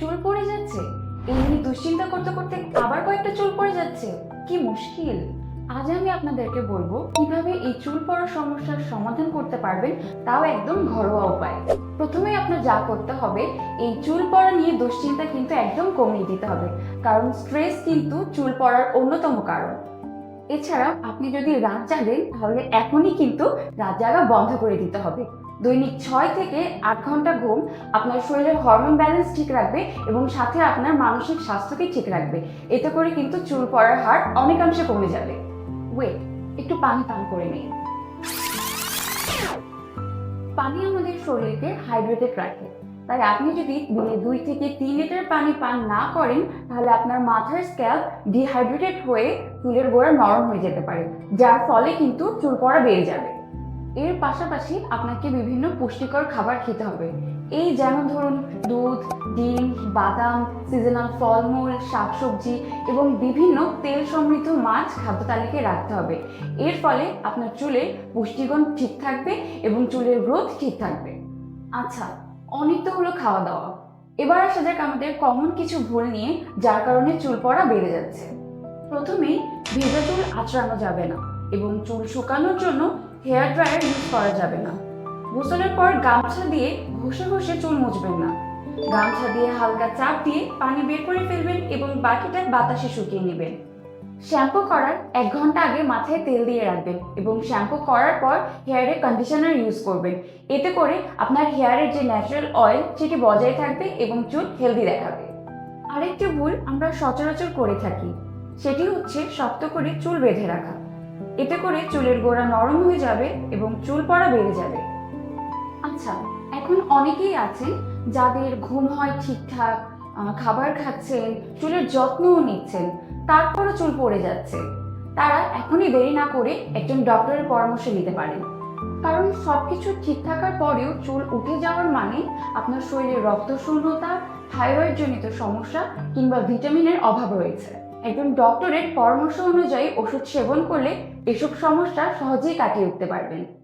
চুল পড়ে যাচ্ছে। এই নিয়ে দুশ্চিন্তা করতে করতে আবার কয়েকটা চুল পড়ে যাচ্ছে। কি মুশকিল। আজ আমি আপনাদেরকে বলব, কীভাবে এই চুল পড়ার সমস্যার সমাধান করতে পারবেন তাও একদম ঘরোয়া উপায়। প্রথমেই আপনার যা করতে হবে, এই চুল পড়া নিয়ে দুশ্চিন্তা কিন্তু একদম কমিয়ে দিতে হবে। কারণ স্ট্রেস কিন্তু চুল পড়ার অন্যতম কারণ। এছাড়া আপনি যদি রাত জাগেন, তাহলে এখনই কিন্তু রাত জাগা বন্ধ করে দিতে হবে। দৈনিক ছয় থেকে আট ঘণ্টা ঘুম আপনার শরীরের হরমোন ব্যালেন্স ঠিক রাখবে এবং সাথে আপনার মানসিক স্বাস্থ্যকে ঠিক রাখবে। এতে করে কিন্তু চুল পড়ার হার অনেকাংশে কমে যাবে। ওয়েট একটু পানি পান করে নিন। পানি আমাদের শরীরকে হাইড্রেটেড রাখে। তাই আপনি যদি দিনে দুই থেকে তিন লিটার পানি পান না করেন, তাহলে আপনার মাথার স্ক্যাল্প ডিহাইড্রেটেড হয়ে চুলের গোড়া নরম হয়ে যেতে পারে, যার ফলে কিন্তু চুল পড়া বেড়ে যাবে। এর পাশাপাশি আপনাকে বিভিন্ন পুষ্টিকর খাবার খেতে হবে। এই যেমন ধরুন, দুধ, ডিম, বাদাম সিজনাল ফলমূল, শাকসবজি এবং বিভিন্ন তেল সমৃদ্ধ মাছ খাদ্য তালিকায় রাখতে হবে। এর ফলে আপনার চুলে পুষ্টিগুণ ঠিক থাকবে এবং চুলের গ্রোথ ঠিক থাকবে। আচ্ছা অনেক তো হলো খাওয়া দাওয়া। এবার আসা যাক আমাদের কমন কিছু ভুল নিয়ে, যার কারণে চুল পড়া বেড়ে যাচ্ছে। প্রথমেই ভেজা চুল আঁচড়ানো যাবে না এবং চুল শুকানোর জন্য হেয়ার ড্রায়ার ইউজ করা যাবে না। গোসলের পর গামছা দিয়ে ঘষে ঘষে চুল মুছবেন না। গামছা দিয়ে হালকা চাপ দিয়ে পানি বের করে ফেলবেন এবং বাকিটা বাতাসে শুকিয়ে নেবেন। শ্যাম্পু করার এক ঘণ্টা আগে মাথায় তেল দিয়ে রাখবেন এবং শ্যাম্পু করার পর হেয়ারে কন্ডিশনার ইউজ করবেন। এতে করে আপনার হেয়ারের যে ন্যাচারাল অয়েল সেটি বজায় থাকবে এবং চুল হেলদি দেখাবে। আরেকটি ভুল আমরা সচরাচর করে থাকি, সেটি হচ্ছে শক্ত করে চুল বেঁধে রাখা। এতে করে চুলের গোড়া নরম হয়ে যাবে এবং চুল পড়া বেড়ে যাবে। আচ্ছা এখন অনেকেই আছেন যাদের ঘুম হয় ঠিকঠাক খাবার খাচ্ছেন, চুলের যত্নও নিচ্ছেন, তারপরও চুল পড়ে যাচ্ছে। তারা এখনই দেরি না করে একজন ডক্টরের পরামর্শ নিতে পারেন। কারণ সবকিছু ঠিক থাকার পরেও চুল উঠে যাওয়ার মানে আপনার শরীরে রক্ত শূন্যতা থাইরয়েড জনিত সমস্যা কিংবা ভিটামিনের অভাব রয়েছে। একজন ডক্টরের পরামর্শ অনুযায়ী ওষুধ সেবন করলে এসব সমস্যা সহজেই কাটিয়ে উঠতে পারবেন।